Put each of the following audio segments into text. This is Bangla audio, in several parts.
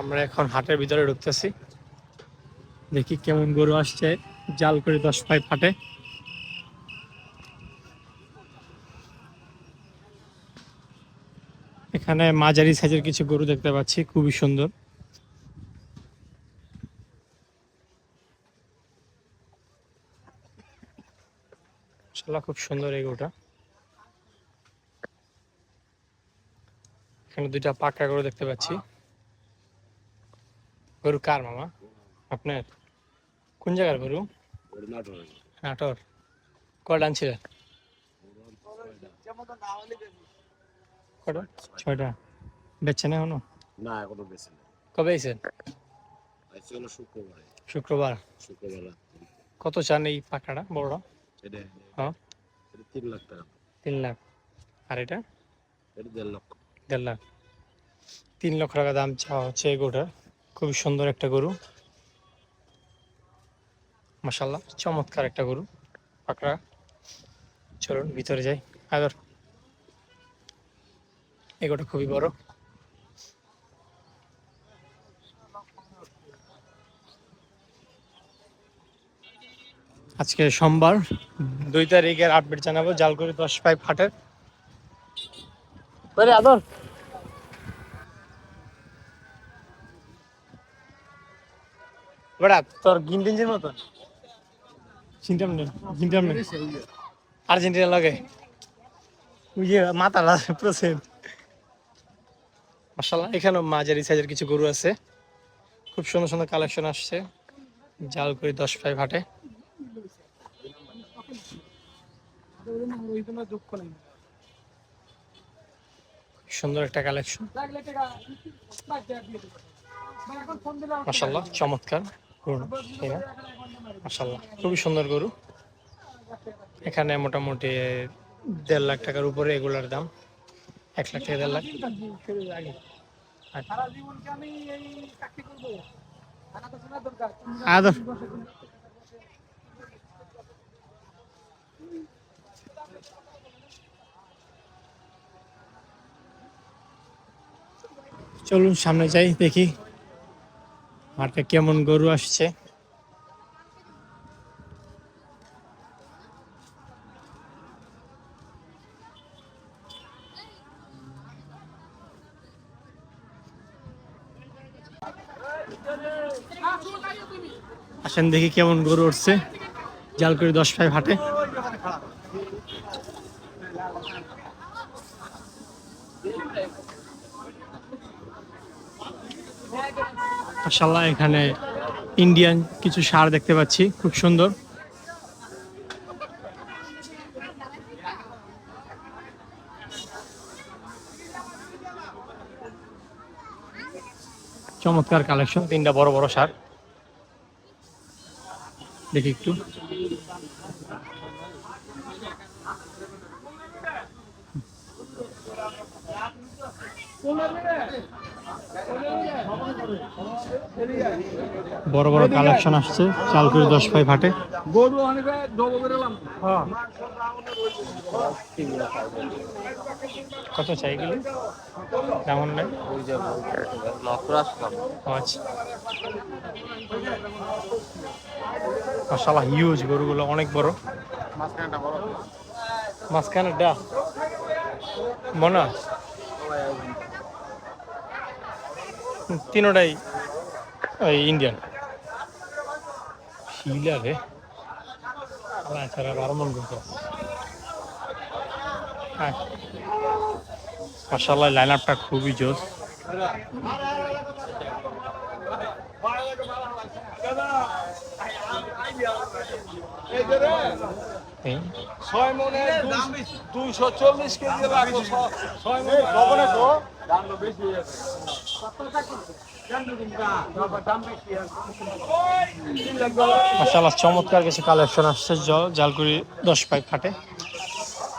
আমরা এখন হাটের ভিতরে ঢুকতেছি। দেখি কেমন গরু আসছে, জাল করে দশ পাইপ হাটে এখানে মাঝারি সাইজের কিছু গরু দেখতে পাচ্ছি, খুবই সুন্দর। খুব সুন্দর এই গরুটা। এখানে দুইটা পাকা গরু দেখতে পাচ্ছি। গরু কার মামা? আপনার? কোন জায়গার গরু? নাটোর। কটা আনছিলেন কটা? ছয়টা। বেচছেন এখনও? না এখনও বেশি কবে আজকে শুক্রবার। শুক্রবার। কত চান এই পাকাটা বড় এটা হ্যাঁ। তিন লাখ টাকা। তিন লাখ। আর এটা? দেড় লক্ষ। দেড় লাখ। তিন লক্ষ টাকা দাম চাওয়া হচ্ছে এই খুবই সুন্দর একটা গরু। মাসাল্লাহ চমৎকার একটা গরু। পাকড়া। চলুন, ভিতরে যাই। আদর। এই গরুটা খুবই বড়। আজকে সোমবার, দুই তারিখের আপডেট জানাব। জালগুড়ি দশ পাইপ হাটের। আদর। বেড়া তোর মতো? চিন্তাম নেই চিন্তাম নেই আর্জেন্টিনা লাগে? ওই যে মাথা প্রসেন্ট মাসাল্লাহ এখানেও মাঝারি সাইজের কিছু গরু আছে। খুব সুন্দর সুন্দর কালেকশন আসছে। জাল করি দশ পাইপ হাটে সুন্দর একটা কালেকশন মাসাল্লাহ চমৎকার। না? মাসাল্লাহ খুবই সুন্দর গরু। এখানে মোটামুটি দেড় লাখ টাকার উপরে এগুলার দাম। এক লাখ থেকে দেড় লাখ। আদর চলুন সামনে যাই দেখি মাঠে কেমন গরু আসছে? আসেন দেখি কেমন গরু উঠছে। জাল করে দশ পাইপ হাটে মাসাল্লাহ এখানে ইন্ডিয়ান কিছু সার দেখতে পাচ্ছি, খুব সুন্দর। চমৎকার কালেকশন তিনটা বড় বড় সার। দেখি একটু। বড় বড় কালেকশন আসছে চাল করে দশ পাই বেরোলাম কত চাই এগুলো? কেমন নেই মাসাল্লাহ হিউজ গরুগুলো, অনেক বড়। মাঝখানে ডা মনে? হয়? তিনোটাই ওই ইন্ডিয়ান শিলা রে। বারো মন কিন্তু হ্যাঁ। মাসাল্লাহ লাইন আপটা খুবই জোস। ছয় মনে দুইশো চল্লিশ কেজি লাগবে ছয় মনে লবণে তো। দাম বেশি হয়ে মাসাল্লাহ চমৎকার কিছু কালেকশন আসছে জালকুড়ি দশ পাইপ ফাটে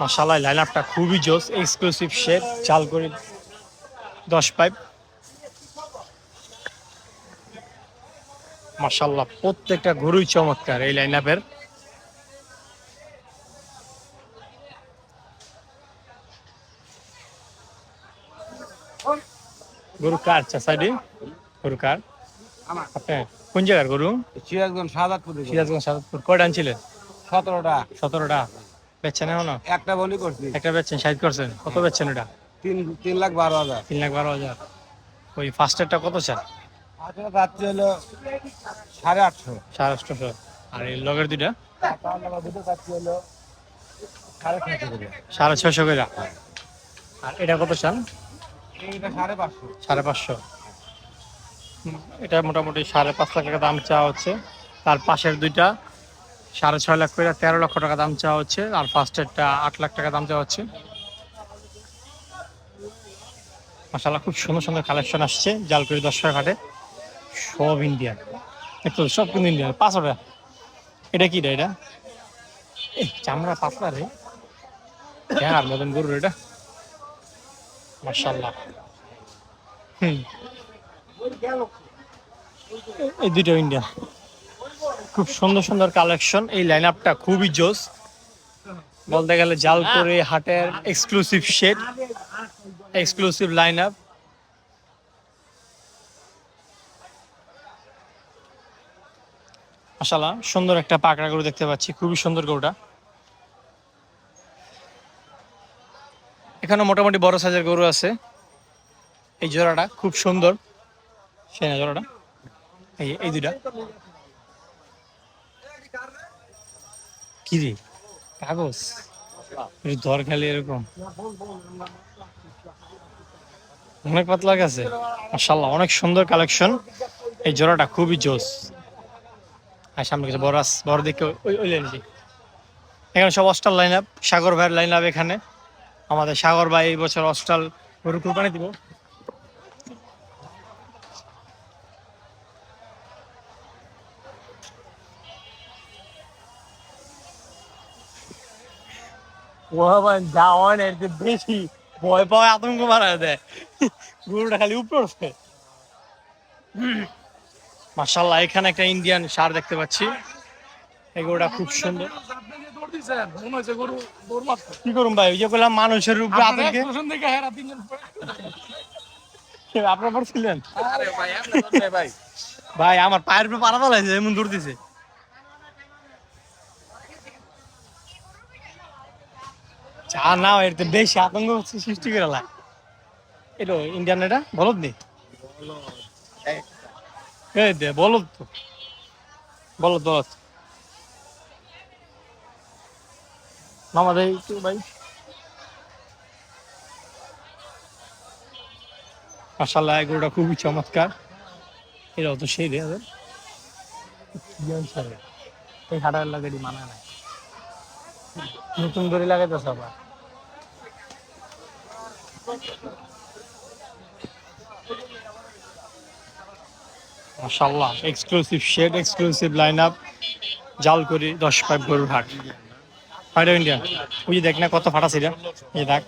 মাসাল্লাহ লাইন আপটা খুবই জোস এক্সক্লুসিভ শেপ জালকুড়ি দশ পাইপ মাসাল্লাহ প্রত্যেকটা গরুই চমৎকার এই লাইন আপের গরু কার চাষাডি গরু কার? আপনার কোন জায়গার গরু? সিরাজগঞ্জ সাদাতপুর সিরাজগঞ্জ সাদতপুর। কয়টা আনছিলেন? সতেরোটা। সতেরোটা। বেচছেন এখনও? একটা বলি করছি। একটা বেচছেন সাইজ করছেন। কত বেচছেন ওটা তিন তিন লাখ বারো হাজার। তিন লাখ বারো হাজার। ওই ফার্স্টেরটা কত চান? রাত্রি হলো সাড়ে আটশো। সাড়ে আটশোশো আর এই লগের দুইটা? হলো সাড়ে ছশো করে। আর এটা কত চান? সাড়ে পাঁচশো। এটা মোটামুটি সাড়ে পাঁচ লাখ টাকা দাম চাওয়া হচ্ছে। তার পাশের দুইটা সাড়ে ছয় লাখ করে তেরো লক্ষ টাকা দাম চাওয়া হচ্ছে। আর ফার্স্টেরটা আট লাখ টাকা দাম চাওয়া হচ্ছে। মাসাল্লাহ খুব সুন্দর সুন্দর কালেকশন আসছে জালকুড়ি দশটা ঘাটে। সব ইন্ডিয়ান একটু সব কিন্তু ইন্ডিয়ান পাঁচশোটা এটা কি রে এটা? চামড়া পাতলা রে। হ্যাঁ আর মতন গরুর এটা। খুব সুন্দর সুন্দর কালেকশন এই লাইন আপটা খুবই জোস। বলতে গেলে জাল করে হাটের exclusive shade exclusive line up মাশাল্লাহ সুন্দর একটা পাকড়া গরু দেখতে পাচ্ছি। খুবই সুন্দর গরুটা। এখানে মোটামুটি বড় সাইজের গরু আছে। এই জোড়াটা খুব সুন্দর। সেই না জোড়াটা। এই এই দুইটা। কি রে? কাগজ? ধর খালি এরকম। অনেক পাতলা গেছে। মাশাল্লাহ অনেক সুন্দর কালেকশন। এই জোড়াটা খুবই জোস। আর সামনে কিছু বড় বড় দিকে ওই ওই এখানে সব অস্টাল লাইন আপ সাগর ভাইয়ের লাইন আপ এখানে। আমাদের সাগর ভাই এই বছর অস্ট্রাল গরু কুরবানি দিব। এর যে বেশি ভয় পাওয়া আতঙ্ক মারা দেয়। গরুটা খালি উপরে মার্শাল্লাহ এখানে একটা ইন্ডিয়ান সার দেখতে পাচ্ছি। এই গরুটা খুব সুন্দর। কি করুন ভাই? ওই যে বললাম মানুষের উপরে আতঙ্কে। আপনার পড়ছিলেন? ভাই আমার পায়ের উপরে পাড়া ফেলাইছে এমন দূর দিছে। চা না এর তো বেশি আতঙ্ক হচ্ছে সৃষ্টি করে লা এটা ইন্ডিয়ান এটা? বলদ নি? এই দে বলদ তো। বলদ বলদ। মামা দেই একটু ভাই। মাসাল্লাহ এগুলোটা খুবই চমৎকার। এটাও তো সেই রে ওদের। এই হাটার লাগাই মানা নাই। নতুন করে লাগাইতেছে আবার। মাশাল্লাহ exclusive shade exclusive line up জাল করি দশ পাইপ গরুর হাট। ফাইডা ইন্ডিয়া ওই যে দেখ না কত ফাটা ছিল। এই দেখ।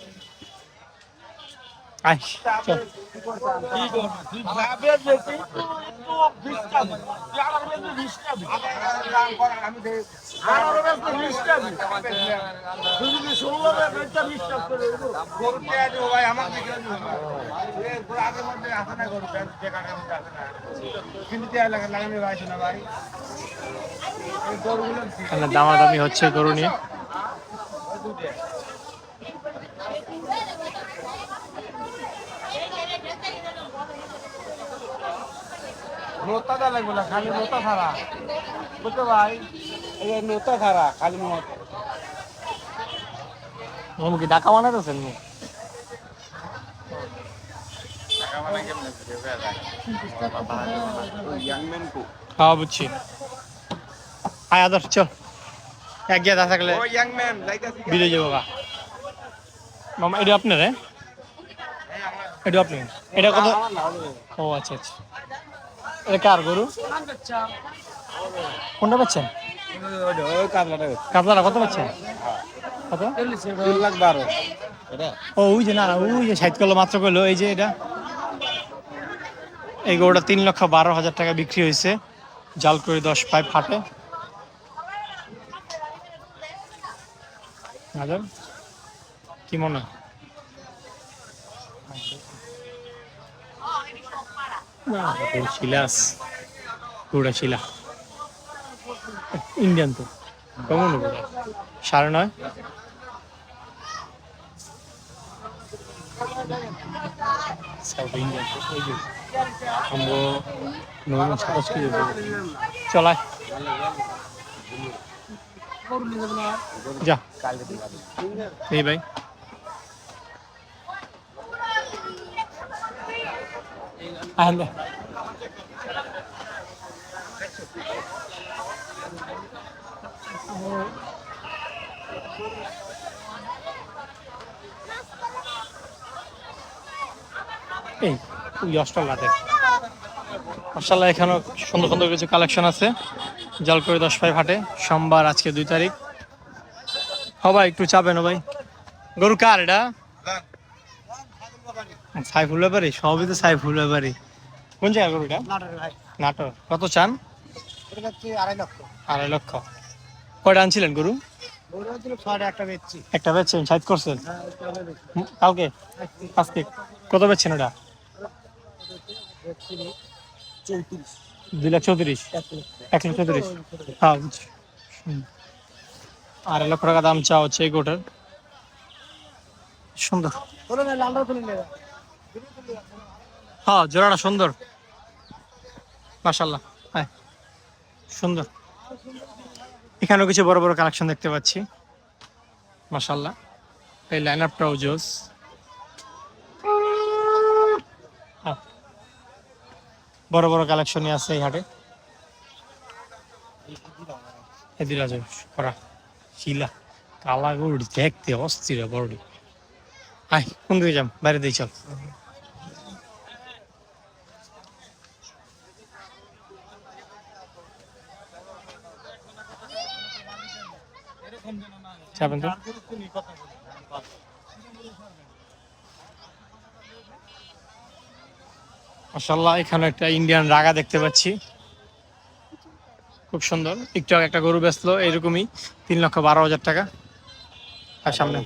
দামাদামি হচ্ছে গরু নিয়ে। নোতা লাগবে না খালি নোতা ছাড়া বুঝতে ভাই এই যে নোতা ছাড়া খালি মত। ওম কি ডাকা বানাইতেছেন নি হ্যাঁ বুঝছি। আয় আদর চল। এক থাকলে ইয়াং যাব গা মামা এটা আপনার হ্যাঁ এটা আপনি এটা কত ও আচ্ছা আচ্ছা এটা কার গরু কোনটা পাচ্ছেন ওই কাজলাটা কাতলাটা কত পাচ্ছেন কত লাখ বারো ও ওই যে না না ওই যে সাইড করল মাত্র করল এই যে এটা এই গরুটা তিন লক্ষ বারো হাজার টাকা বিক্রি হয়েছে জাল করে দশ পাইপ হাটে হাজার কি মনে? শিলাস পুরা শিলা। ইন্ডিয়ান তো কেমন সাড়ে নয়? চলায় যা। এই ভাই। আহলে এই ওই অস্ট্রেলাতে মার্শাল্লাহ এখানেও সুন্দর সুন্দর কিছু কালেকশন আছে। জলকরি দশ পাই ফাটে। সোমবার আজকে দুই তারিখ। হবাই একটু চাপেন ভাই। গরু কার এটা? সাইফুল ব্যাপারী সবই তো সাইফুল ব্যাপারী। কোন জায়গা গরুটা নাটোর। কত চান? আড়াই লক্ষ। কয়টা আনছিলেন গরু? একটা বেচছি। একটা বেচছেন সাইজ করছেন? হুম, কালকে? আজকে? কত বেচছেন ওটা? চৌত্রিশ। দুই লাখ চৌত্রিশ। এক লাখ চৌত্রিশ। হ্যাঁ বুঝছি। আড়াই লক্ষ টাকা দাম চা হচ্ছে এই গোটার। সুন্দর। হ্যাঁ জোড়াটা সুন্দর। মাশাল্লাহ হ্যাঁ। সুন্দর। এখানেও কিছু বড় বড় কালেকশন দেখতে পাচ্ছি। মাশাল্লাহ এই লাইন আপটাও জোস। বড় বড় কালেকশনই আছে এই হাটে। দেখতে অস্থির আয়, কোন দিকে যাম? বাইরে দিয়ে চল। তো? মাসাল্লাহ এখানে একটা ইন্ডিয়ান রাগা দেখতে পাচ্ছি। খুব সুন্দর। একটু আগে একটা গরু বেচলো এরকমই তিন লক্ষ বারো হাজার টাকা। আর সামনে।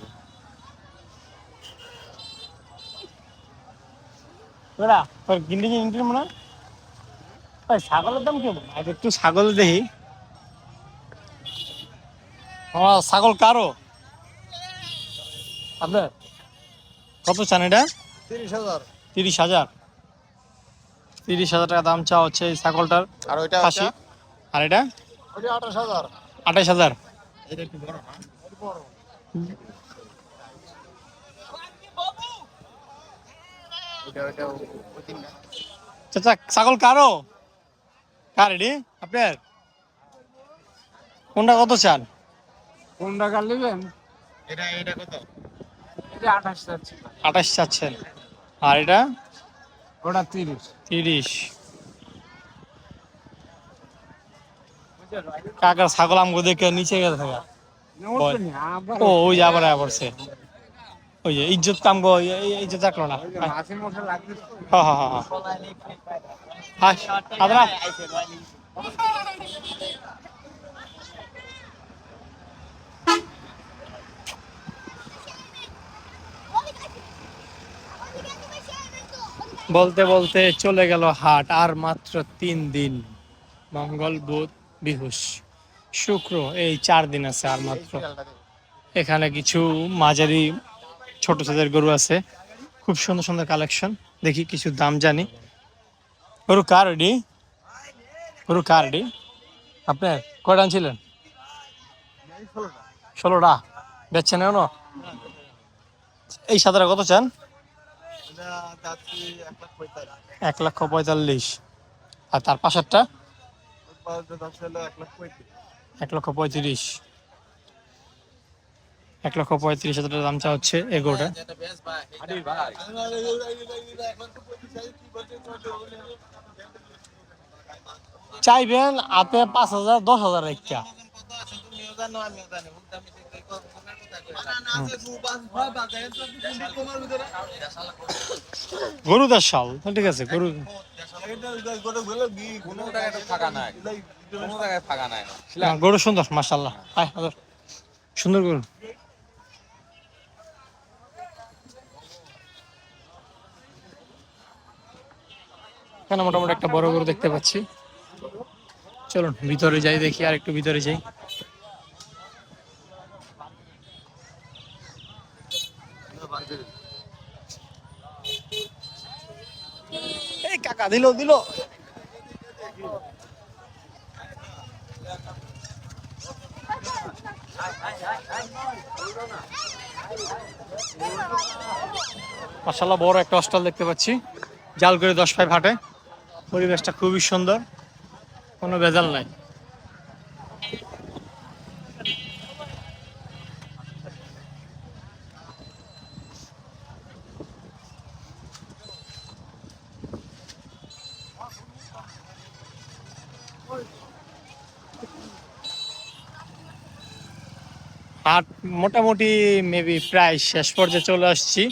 গিন্ডি গিন্ডি মনে হয়? ওই ছাগলের দাম কেমন? একটু ছাগল দেখি। আমার ছাগল কারও? আপনার? কত চান এটা? তিরিশ হাজার। তিরিশ হাজার। তিরিশ হাজার টাকা দাম চা হচ্ছে এই ছাগলটার আর ওইটা খাসি। আর এটা? আঠাশ হাজার। তিনটা চাচা ছাগল কারও? কার এটি? আপনার? কোনটা কত চান? কোনটা কার নেবেন? এটা এটা কত? এটা আঠাশ যাচ্ছে আঠাশ চাচ্ছেন। আর এটা? ওটা তিরিশ। তিরিশ। কাকার ছাগল আমগো দেখে নিচে গেছে থাকা ও ওই যে আবার আয়া পড়ছে ওই যে ইজ্জত কামগো ইজ্জত থাকল না। লাগবে হ্যাঁ হ্যাঁ হ্যাঁ বলতে বলতে চলে গেল হাট, আর মাত্র তিন দিন। মঙ্গল, বুধ, বিহুস, শুক্র, এই চার দিন আছে আর মাত্র। এখানে কিছু মাঝারি ছোট ছোটের গরু আছে। খুব সুন্দর সুন্দর কালেকশন দেখি কিছু দাম জানি। গরু কার এডি গরু কার এডি আপনার কয়টা আনছিলেন? ষোলোটা। বেচছেন এই সাদাটা কত চান? এক লক্ষ পঁয়তাল্লিশ। আর তার পাশেরটা? এক লক্ষ পঁয়ত্রিশ। এক লক্ষ পঁয়ত্রিশ। হাজার টাকা দাম চা হচ্ছে এগোটা। চাইবেন হাতে পাঁচ হাজার দশ হাজার একটা। গরু দাস শাল ঠিক আছে, গরু। গরু সুন্দর মাসাল্লাহ সুন্দর গরু। মোটামুটি একটা বড় গরু দেখতে পাচ্ছি। চলুন, ভিতরে যাই দেখি আর একটু ভিতরে যাই। দিল দিল। মাসাল্লাহ বড় একটা অস্টল দেখতে পাচ্ছি। জাল করে দশ পায়ে ফাটে পরিবেশটা খুবই সুন্দর। কোনো ভেজাল নাই। হাট মোটামুটি মেবি প্রায় শেষ পর্যায়ে চলে আসছি।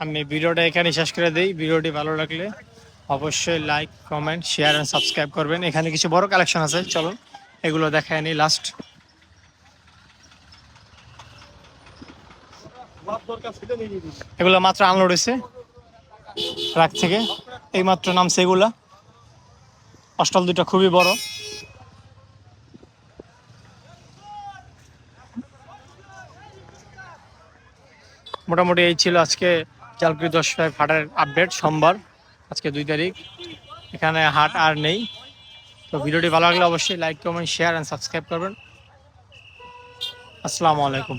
আমি ভিডিওটা এখানে শেষ করে দিই। ভিডিওটি ভালো লাগলে অবশ্যই like comment share and subscribe করবেন। এখানে কিছু বড় কালেকশন আছে চলো এগুলো দেখায় নিই লাস্ট এগুলো মাত্র আনলোড হয়েছে ট্রাক থেকে। এই মাত্র নামছে এগুলা। অস্টল দুটো খুবই বড়। মোটামুটি এই ছিল আজকে জালকুড়ি দশ হাটের আপডেট সোমবার, আজকে দুই তারিখ। এখানে হাট আর নেই। তো ভিডিওটি ভালো লাগলে অবশ্যই like comment share and subscribe করবেন। আসসালামু আলাইকুম।